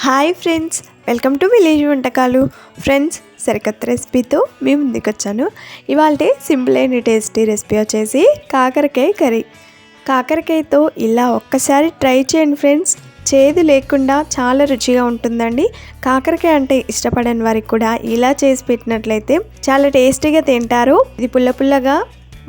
Hi friends welcome to village వంటకాలు. Friends సరికొత్త రెసిపీతో మీ ముందుకు వచ్చాను ఇవాళ సింపుల్ అయిన టేస్టీ రెసిపీ వచ్చేసి కాకరకాయ కర్రీ. కాకరకాయతో ఇలా ఒక్కసారి ట్రై చేయండి ఫ్రెండ్స్. చేదు లేకుండా చాలా రుచిగా ఉంటుందండి. కాకరకాయ అంటే ఇష్టపడని వారికి కూడా ఇలా చేసి పెట్టినట్లయితే చాలా టేస్టీగా తింటారు. ఇది పుల్ల పుల్లగా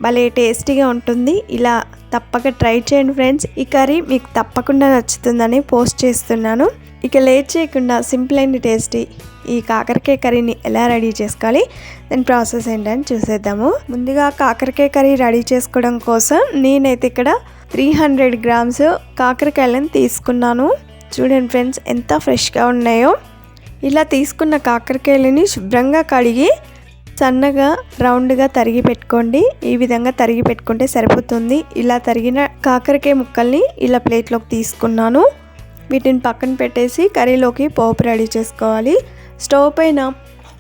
భలే టేస్టీగా ఉంటుంది. ఇలా తప్పక ట్రై చేయండి ఫ్రెండ్స్. ఈ కర్రీ మీకు తప్పకుండా నచ్చుతుందని పోస్ట్ చేస్తున్నాను. ఇక లేట్ చేయకుండా సింపుల్ అండ్ టేస్టీ ఈ కాకరకాయ కర్రీని ఎలా రెడీ చేసుకోవాలి? దాని ప్రాసెస్ ఏంటని చూసేద్దాము. ముందుగా కాకరకాయ కర్రీ రెడీ చేసుకోవడం కోసం నేనైతే ఇక్కడ త్రీ హండ్రెడ్ గ్రామ్స్ కాకరకాయలను తీసుకున్నాను. చూడండి ఫ్రెండ్స్ ఎంత ఫ్రెష్గా ఉన్నాయో. ఇలా తీసుకున్న కాకరకాయలని శుభ్రంగా కడిగి సన్నగా రౌండ్గా తరిగి పెట్టుకోండి. ఈ విధంగా తరిగి పెట్టుకుంటే సరిపోతుంది. ఇలా తరిగిన కాకరకాయ ముక్కల్ని ఇలా ప్లేట్లోకి తీసుకున్నాను. వీటిని పక్కన పెట్టేసి కర్రీలోకి పోపు రెడీ చేసుకోవాలి. స్టవ్ పైన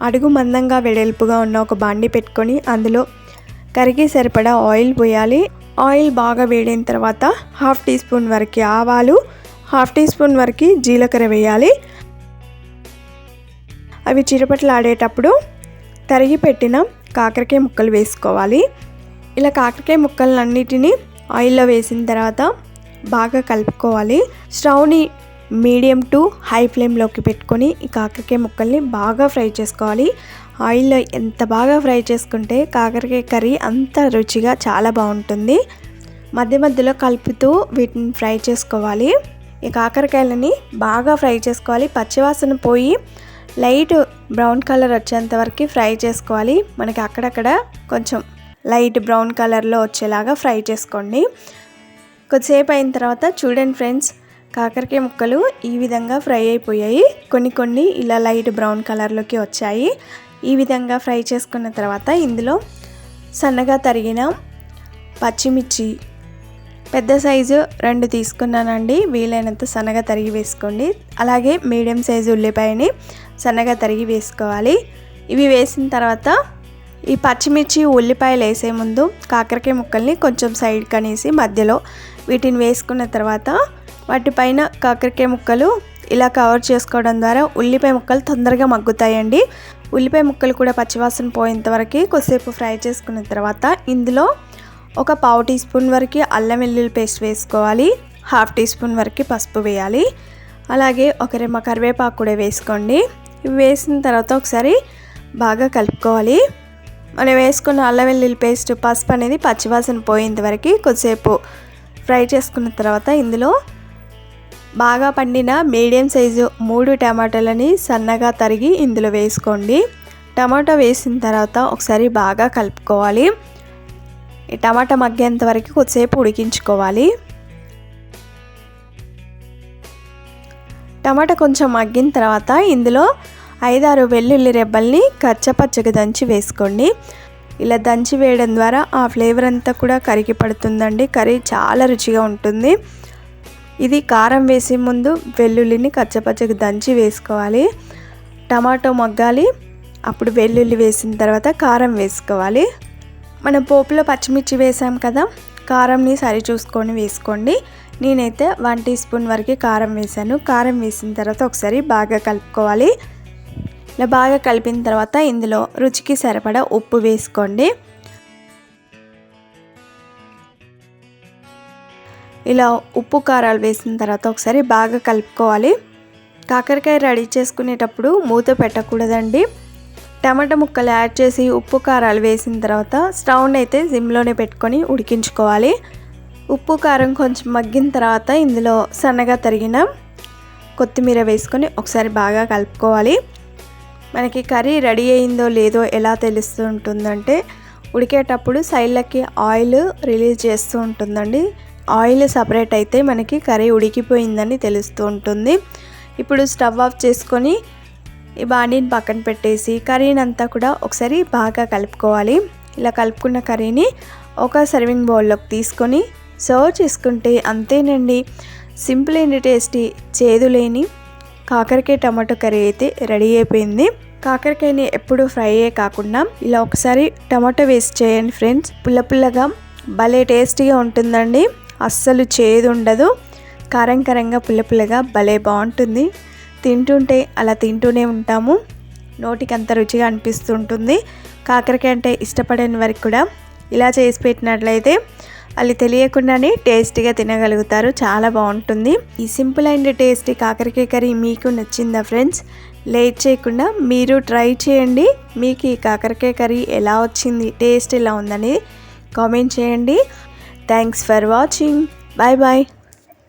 అడుగు మందంగా వెడల్పుగా ఉన్న ఒక బాండి పెట్టుకొని అందులో కరిగి సరిపడా ఆయిల్ పోయాలి. ఆయిల్ బాగా వేడిన తర్వాత హాఫ్ టీ స్పూన్ వరకు ఆవాలు హాఫ్ టీ స్పూన్ వరకు జీలకర్ర వేయాలి. అవి చిరపట్లు ఆడేటప్పుడు తరిగి పెట్టిన కాకరకాయ ముక్కలు వేసుకోవాలి. ఇలా కాకరకాయ ముక్కలన్నిటినీ ఆయిల్లో వేసిన తర్వాత బాగా కలుపుకోవాలి. స్టవ్ని మీడియం టు హై ఫ్లేమ్లోకి పెట్టుకొని ఈ కాకరకాయ ముక్కల్ని బాగా ఫ్రై చేసుకోవాలి. ఆయిల్లో ఎంత బాగా ఫ్రై చేసుకుంటే కాకరకాయ కర్రీ అంత రుచిగా చాలా బాగుంటుంది. మధ్య మధ్యలో కలుపుతూ వీటిని ఫ్రై చేసుకోవాలి. ఈ కాకరకాయలని బాగా ఫ్రై చేసుకోవాలి. పచ్చివాసన పోయి లైట్ బ్రౌన్ కలర్ వచ్చేంత వరకు ఫ్రై చేసుకోవాలి. మనకి అక్కడక్కడ కొంచెం లైట్ బ్రౌన్ కలర్లో వచ్చేలాగా ఫ్రై చేసుకోండి. కొద్దిసేపు అయిన తర్వాత చూడండి ఫ్రెండ్స్ కాకరకాయ ముక్కలు ఈ విధంగా ఫ్రై అయిపోయాయి. కొన్ని కొన్ని ఇలా లైట్ బ్రౌన్ కలర్లోకి వచ్చాయి. ఈ విధంగా ఫ్రై చేసుకున్న తర్వాత ఇందులో సన్నగా తరిగిన పచ్చిమిర్చి పెద్ద సైజు రెండు తీసుకున్నానండి. వీలైనంత సన్నగా తరిగి వేసుకోండి. అలాగే మీడియం సైజు ఉల్లిపాయని సన్నగా తరిగి వేసుకోవాలి. ఇవి వేసిన తర్వాత ఈ పచ్చిమిర్చి ఉల్లిపాయలు వేసే ముందు కాకరకాయ ముక్కల్ని కొంచెం సైడ్ కనేసి మధ్యలో వీటిని వేసుకున్న తర్వాత వాటిపైన కాకరకాయ ముక్కలు ఇలా కవర్ చేసుకోవడం ద్వారా ఉల్లిపాయ ముక్కలు తొందరగా మగ్గుతాయండి. ఉల్లిపాయ ముక్కలు కూడా పచ్చివాసన పోయేంత వరకు కొద్దిసేపు ఫ్రై చేసుకున్న తర్వాత ఇందులో ఒక పావు టీ స్పూన్ వరకు అల్లం వెల్లుల్లి పేస్ట్ వేసుకోవాలి. హాఫ్ టీ స్పూన్ వరకు పసుపు వేయాలి. అలాగే ఒక రెమ్మ కరివేపాకు కూడా వేసుకోండి. ఇవి వేసిన తర్వాత ఒకసారి బాగా కలుపుకోవాలి. మనం వేసుకున్న అల్లం వెల్లుల్లి పేస్ట్ పసుపు అనేది పచ్చివాసన పోయేంత వరకు కొద్దిసేపు ఫ్రై చేసుకున్న తర్వాత ఇందులో బాగా పండిన మీడియం సైజు మూడు టమాటాలని సన్నగా తరిగి ఇందులో వేసుకోండి. టమాటా వేసిన తర్వాత ఒకసారి బాగా కలుపుకోవాలి. ఈ టమాటా మగ్గేంత వరకు కొద్దిసేపు ఉడికించుకోవాలి. టమాటా కొంచెం మగ్గిన తర్వాత ఇందులో ఐదారు వెల్లుల్లి రెబ్బల్ని కచ్చపచ్చగా దంచి వేసుకోండి. ఇలా దంచి వేయడం ద్వారా ఆ ఫ్లేవర్ అంతా కూడా కరిగి పడుతుందండి. కర్రీ చాలా రుచిగా ఉంటుంది. ఇది కారం వేసే ముందు వెల్లుల్లిని కచ్చపచ్చగా దంచి వేసుకోవాలి. టమాటో మగ్గాలి. అప్పుడు వెల్లుల్లి వేసిన తర్వాత కారం వేసుకోవాలి. మన పోపులో పచ్చిమిర్చి వేసాం కదా కారంని సరి చూసుకొని వేసుకోండి. నేనైతే వన్ టీ స్పూన్ వరకు కారం వేసాను. కారం వేసిన తర్వాత ఒకసారి బాగా కలుపుకోవాలి. ఇలా బాగా కలిపిన తర్వాత ఇందులో రుచికి సరిపడా ఉప్పు వేసుకోండి. ఇలా ఉప్పు కారాలు వేసిన తర్వాత ఒకసారి బాగా కలుపుకోవాలి. కాకరకాయ రెడీ చేసుకునేటప్పుడు మూత పెట్టకూడదండి. టమాటా ముక్కలు యాడ్ చేసి ఉప్పు కారాలు వేసిన తర్వాత స్టవ్ని అయితే సిమ్లోనే పెట్టుకొని ఉడికించుకోవాలి. ఉప్పు కారం కొంచెం మగ్గిన తర్వాత ఇందులో సన్నగా తరిగిన కొత్తిమీర వేసుకొని ఒకసారి బాగా కలుపుకోవాలి. మనకి కర్రీ రెడీ అయిందో లేదో ఎలా తెలుస్తూ ఉంటుందంటే ఉడికేటప్పుడు సైడ్లకి ఆయిల్ రిలీజ్ చేస్తూ ఉంటుందండి. ఆయిల్ సపరేట్ అయితే మనకి కర్రీ ఉడికిపోయిందని తెలుస్తూ ఉంటుంది ఇప్పుడు స్టవ్ ఆఫ్ చేసుకొని ఈ బాండీని పక్కన పెట్టేసి కర్రీని అంతా కూడా ఒకసారి బాగా కలుపుకోవాలి. ఇలా కలుపుకున్న కర్రీని ఒక సర్వింగ్ బౌల్లోకి తీసుకొని సర్వ్ చేసుకుంటే అంతేనండి. సింపుల్ అండ్ టేస్టీ చేదు లేని కాకరకాయ టమాటో కర్రీ అయితే రెడీ అయిపోయింది. కాకరకాయని ఎప్పుడు ఫ్రైయే కాకుండా ఇలా ఒకసారి టమాటో వేస్ట్ చేయండి ఫ్రెండ్స్. పుల్ల పుల్లగా భలే టేస్టీగా ఉంటుందండి. అస్సలు చేదు ఉండదు. కారం కారంగా పుల్ల పుల్లగా భలే బాగుంటుంది. తింటుంటే అలా తింటూనే ఉంటాము. నోటికి అంత రుచిగా అనిపిస్తుంటుంది. కాకరకాయ అంటే ఇష్టపడని వారికి కూడా ఇలా చేసి పెట్టినట్లయితే వాళ్ళు తెలియకుండానే టేస్టీగా తినగలుగుతారు. చాలా బాగుంటుంది. ఈ సింపుల్ అండ్ టేస్టీ కాకరకాయ కర్రీ మీకు నచ్చిందా ఫ్రెండ్స్? లేట్ చేయకుండా మీరు ట్రై చేయండి. మీకు ఈ కాకరకాయ కర్రీ ఎలా వచ్చింది టేస్ట్ ఎలా ఉందని కామెంట్ చేయండి. Thanks for watching. Bye bye.